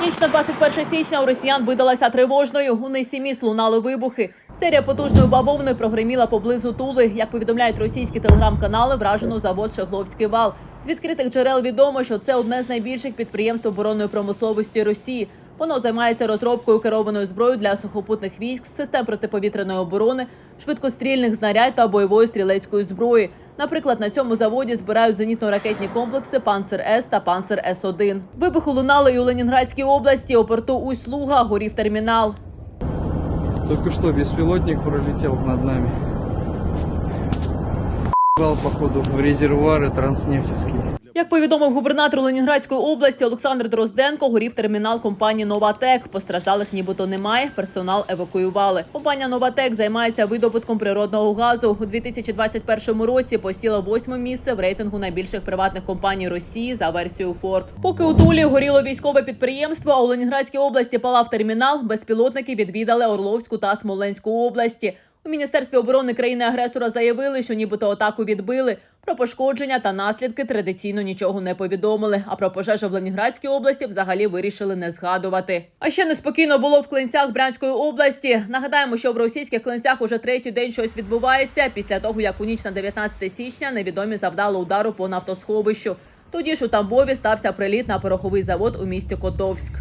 Ніч на 21 січня у росіян видалася тривожною. У низці міст лунали вибухи. Серія потужної бавовни прогреміла поблизу Тули. Як повідомляють російські телеграм-канали, вражено завод Шегловський вал. З відкритих джерел відомо, що це одне з найбільших підприємств оборонної промисловості Росії. Воно займається розробкою керованої зброї для сухопутних військ, систем протиповітряної оборони, швидкострільних знарядь та бойової стрілецької зброї. Наприклад, на цьому заводі збирають зенітно-ракетні комплекси Панцер С та Панцер С 1 Вибухи лунали і у Ленінградській області. У порту Усть-Луга горів термінал. Тільки що безпілотник пролетів над нами. Походу, в резервуары транснефтевский. Як повідомив губернатор Ленінградської області Олександр Дрозденко, горів термінал компанії Новатек. Постраждалих нібито немає. Персонал евакуювали. Компанія Новатек займається видобутком природного газу. У 2021 році посіла восьме місце в рейтингу найбільших приватних компаній Росії за версією Forbes. Поки у Тулі горіло військове підприємство, а у Ленінградській області палав термінал. Безпілотники відвідали Орловську та Смоленську області. У міністерстві оборони країни-агресора заявили, що нібито атаку відбили. Про пошкодження та наслідки традиційно нічого не повідомили. А про пожежу в Ленінградській області взагалі вирішили не згадувати. А ще неспокійно було в клинцях Брянської області. Нагадаємо, що в російських клинцях уже третій день щось відбувається після того, як у ніч на 19 січня невідомі завдали удару по нафтосховищу. Тоді ж у Тамбові стався приліт на пороховий завод у місті Котовськ.